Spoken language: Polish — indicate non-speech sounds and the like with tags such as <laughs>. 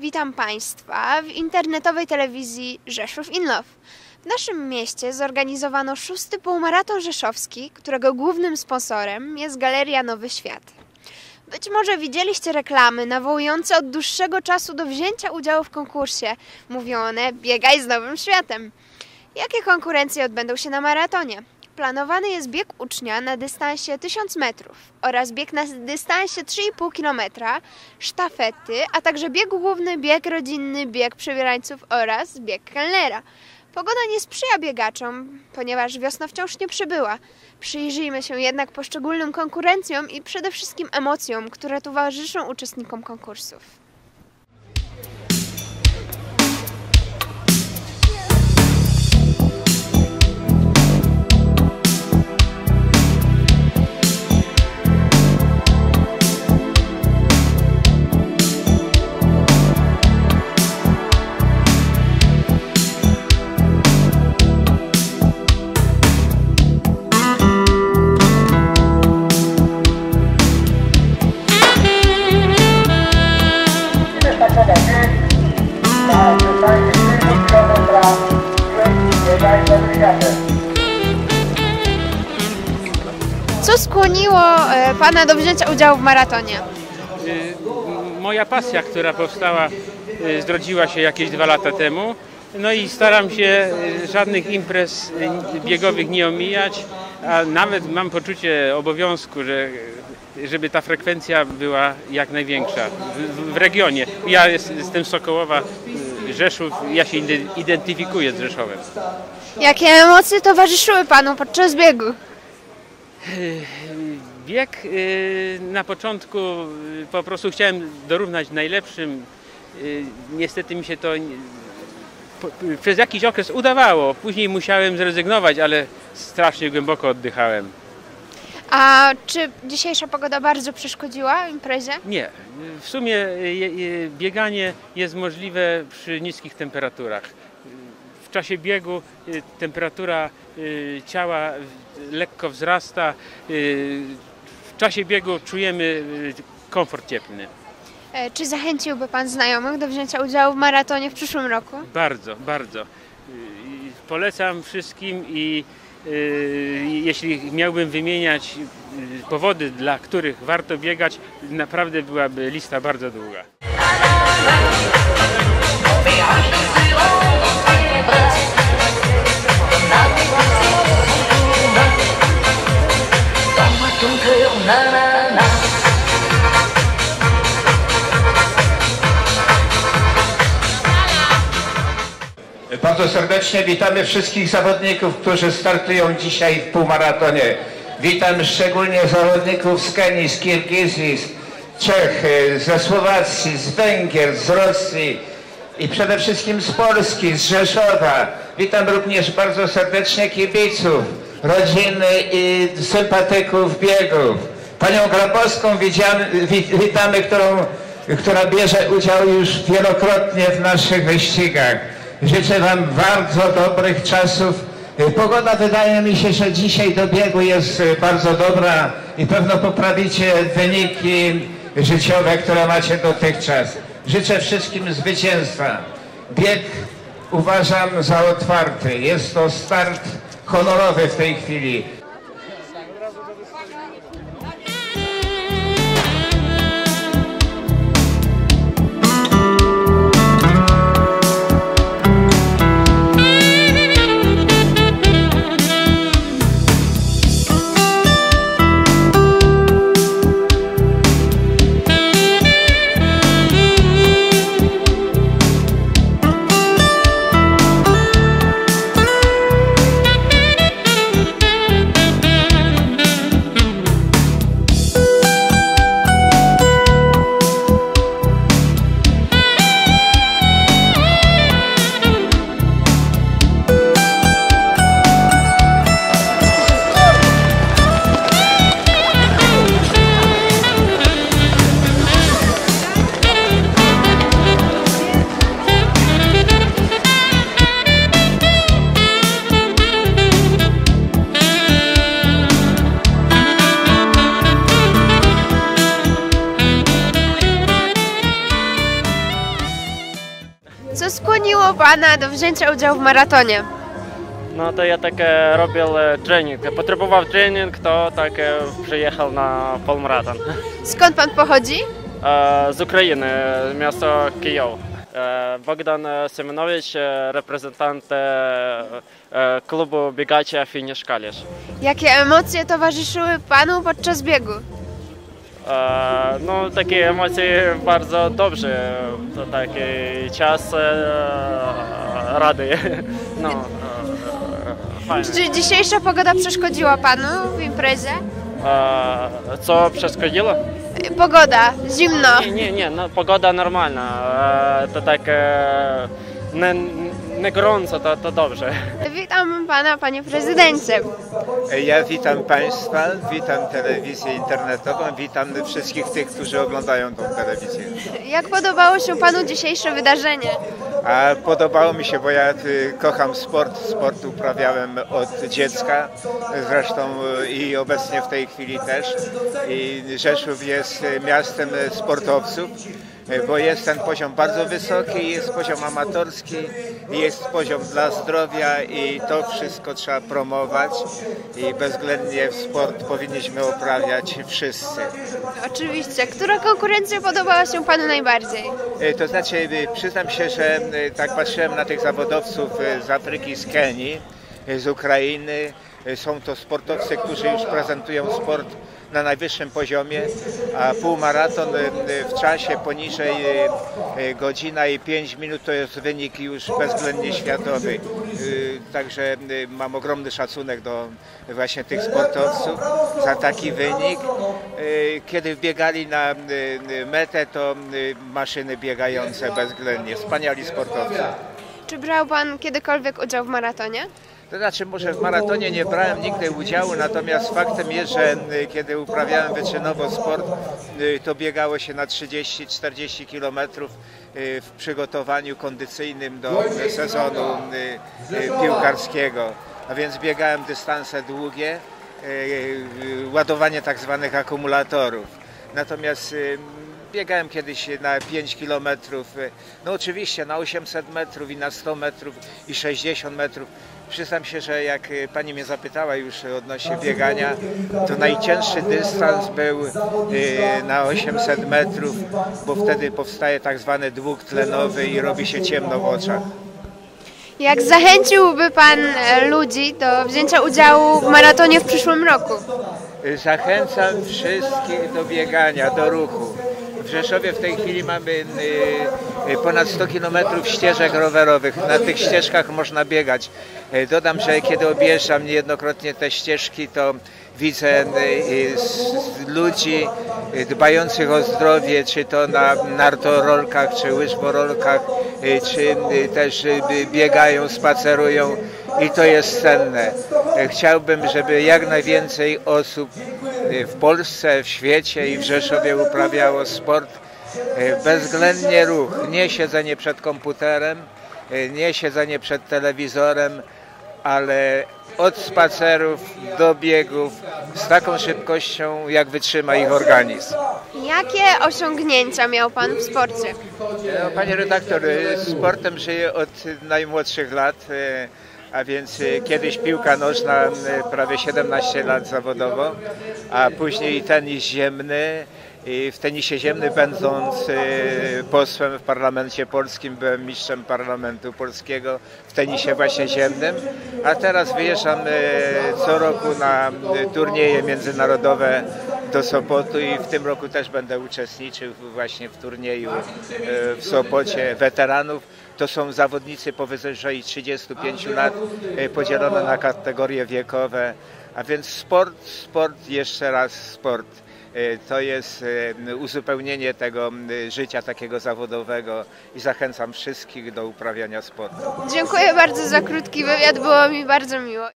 Witam Państwa w internetowej telewizji Rzeszów In Love. W naszym mieście zorganizowano szósty półmaraton rzeszowski, którego głównym sponsorem jest Galeria Nowy Świat. Być może widzieliście reklamy nawołujące od dłuższego czasu do wzięcia udziału w konkursie. Mówią one biegaj z Nowym Światem. Jakie konkurencje odbędą się na maratonie? Planowany jest bieg ucznia na dystansie 1000 metrów oraz bieg na dystansie 3,5 km, sztafety, a także bieg główny, bieg rodzinny, bieg przebierańców oraz bieg kelnera. Pogoda nie sprzyja biegaczom, ponieważ wiosna wciąż nie przybyła. Przyjrzyjmy się jednak poszczególnym konkurencjom i przede wszystkim emocjom, które towarzyszą uczestnikom konkursów. Skłoniło e, Pana do wzięcia udziału w maratonie? Y, Moja pasja, która powstała, y, zrodziła się jakieś dwa lata temu. No i staram się y, żadnych imprez biegowych nie omijać, a nawet mam poczucie obowiązku, że żeby ta frekwencja była jak największa w, w regionie. Ja jest, jestem z Sokołowa, Rzeszów, ja się ide- identyfikuję z Rzeszowem. Jakie emocje towarzyszyły Panu podczas biegu? Bieg y, na początku y, po prostu chciałem dorównać najlepszym. Niestety mi się to przez jakiś okres udawało. Później musiałem zrezygnować, ale strasznie głęboko oddychałem. A czy dzisiejsza pogoda bardzo przeszkodziła imprezie? Nie, w sumie bieganie jest możliwe przy niskich temperaturach. W czasie biegu y, temperatura y, ciała lekko wzrasta. y, W czasie biegu czujemy komfort cieplny. E, Czy zachęciłby Pan znajomych do wzięcia udziału w maratonie w przyszłym roku? Bardzo, bardzo. Polecam wszystkim i jeśli miałbym wymieniać powody, dla których warto biegać, naprawdę byłaby lista bardzo długa. Bardzo serdecznie witamy wszystkich zawodników, którzy startują dzisiaj w półmaratonie. Witam szczególnie zawodników z Kenii, z Kirgizji, z Czech, y, ze Słowacji, z Węgier, z Rosji i przede wszystkim z Polski, z Rzeszowa. Witam również bardzo serdecznie kibiców, rodziny i sympatyków biegów. Panią Grabowską widziamy, wi- witamy, którą, która bierze udział już wielokrotnie w naszych wyścigach. Życzę Wam bardzo dobrych czasów. Y, Pogoda wydaje mi się, że dzisiaj do biegu jest y, bardzo dobra i pewno poprawicie wyniki życiowe, które macie dotychczas. Życzę wszystkim zwycięstwa. Bieg uważam za otwarty. Jest to start honorowy w tej chwili. skłoniło Pana do wzięcia udziału w maratonie? No to ja tak robił e, trening. Potrzebował trening, to tak przyjechał na polmaraton. <laughs> Skąd Pan pochodzi? E, z Ukrainy, miasto Kijów. E, Bogdan Semenowicz, reprezentant klubu biegaczy Finish Jakie emocje towarzyszyły Panu podczas biegu? no takie emocje bardzo dobrze, to taki czas e, rady. <laughs> No. E, Czy dzisiejsza pogoda przeszkodziła Panu w imprezie? A, co przeszkodziło? Pogoda, zimno. Nie, nie, nie no, pogoda normalna, to tak nie, nie gorąco, to, to dobrze. Witam. Pana, Panie Prezydencie. Ja witam Państwa, witam telewizję internetową, witam wszystkich tych, którzy oglądają tą telewizję. Jak podobało się Panu dzisiejsze wydarzenie? A podobało mi się, bo ja y, kocham sport, sport uprawiałem od dziecka, zresztą y, i obecnie w tej chwili też. I Rzeszów jest y, miastem sportowców, bo jest ten poziom bardzo wysoki, jest poziom amatorski, jest poziom dla zdrowia i to wszystko trzeba promować i bezwzględnie sport powinniśmy uprawiać wszyscy. Oczywiście. Która konkurencja podobała się Panu najbardziej? E, To znaczy, e, przyznam się, że e, tak patrzyłem na tych zawodowców z Afryki, z Kenii, z Ukrainy. E, Są to sportowcy, którzy już prezentują sport na najwyższym poziomie, a półmaraton e, e, w czasie poniżej godzina i 5 minut to jest wynik już bezwzględnie światowy. Także mam ogromny szacunek do właśnie tych sportowców za taki wynik. Kiedy wbiegali na metę, to maszyny biegające bezwzględnie. Wspaniali sportowcy. Czy brał Pan kiedykolwiek udział w maratonie? To znaczy, może w maratonie nie brałem nigdy udziału, natomiast faktem jest, że kiedy uprawiałem wyczynowo sport, to biegało się na 30-40 kilometrów y, w przygotowaniu kondycyjnym do y, sezonu y, piłkarskiego. A więc biegałem dystanse długie, ładowanie tak zwanych akumulatorów. Natomiast biegałem kiedyś na 5 kilometrów, y, no oczywiście na 800 metrów i na 100 metrów i 60 metrów. Przyznam się, że jak y, pani mnie zapytała już odnośnie biegania, to najcięższy dystans był y, na 800 metrów, bo wtedy powstaje tak zwany dług tlenowy i robi się ciemno w oczach. Jak zachęciłby Pan e, ludzi do wzięcia udziału w maratonie w przyszłym roku? Zachęcam wszystkich do biegania, do ruchu. W Rzeszowie w tej chwili mamy y, y, ponad 100 km ścieżek rowerowych. Na tych ścieżkach można biegać. Y, Dodam, że kiedy objeżdżam niejednokrotnie te ścieżki, to widzę ludzi dbających o zdrowie, czy to na nartorolkach, czy łyżworolkach, czy też biegają, spacerują i to jest cenne. Chciałbym, żeby jak najwięcej osób w Polsce, w świecie i w Rzeszowie uprawiało sport. Y, Bezwzględnie ruch, nie siedzenie przed komputerem, y, nie siedzenie przed telewizorem, ale od spacerów do biegów z taką szybkością, jak wytrzyma ich organizm. Jakie osiągnięcia miał Pan w sporcie? No, panie redaktor, y, sportem żyję od najmłodszych lat, y, a więc y, kiedyś piłka nożna, y, prawie 17 lat zawodowo, a później tenis ziemny. I w tenisie ziemnym będąc y, posłem w parlamencie polskim byłem mistrzem parlamentu polskiego w tenisie właśnie ziemnym, a teraz wyjeżdżam co roku na turnieje międzynarodowe do Sopotu i w tym roku też będę uczestniczył właśnie w turnieju w Sopocie weteranów. To są zawodnicy powyżej 35 lat e, podzielone na kategorie wiekowe, a więc sport, sport, jeszcze raz sport. E, To jest e, uzupełnienie tego życia takiego zawodowego i zachęcam wszystkich do uprawiania sportu. Dziękuję bardzo za krótki wywiad, było mi bardzo miło.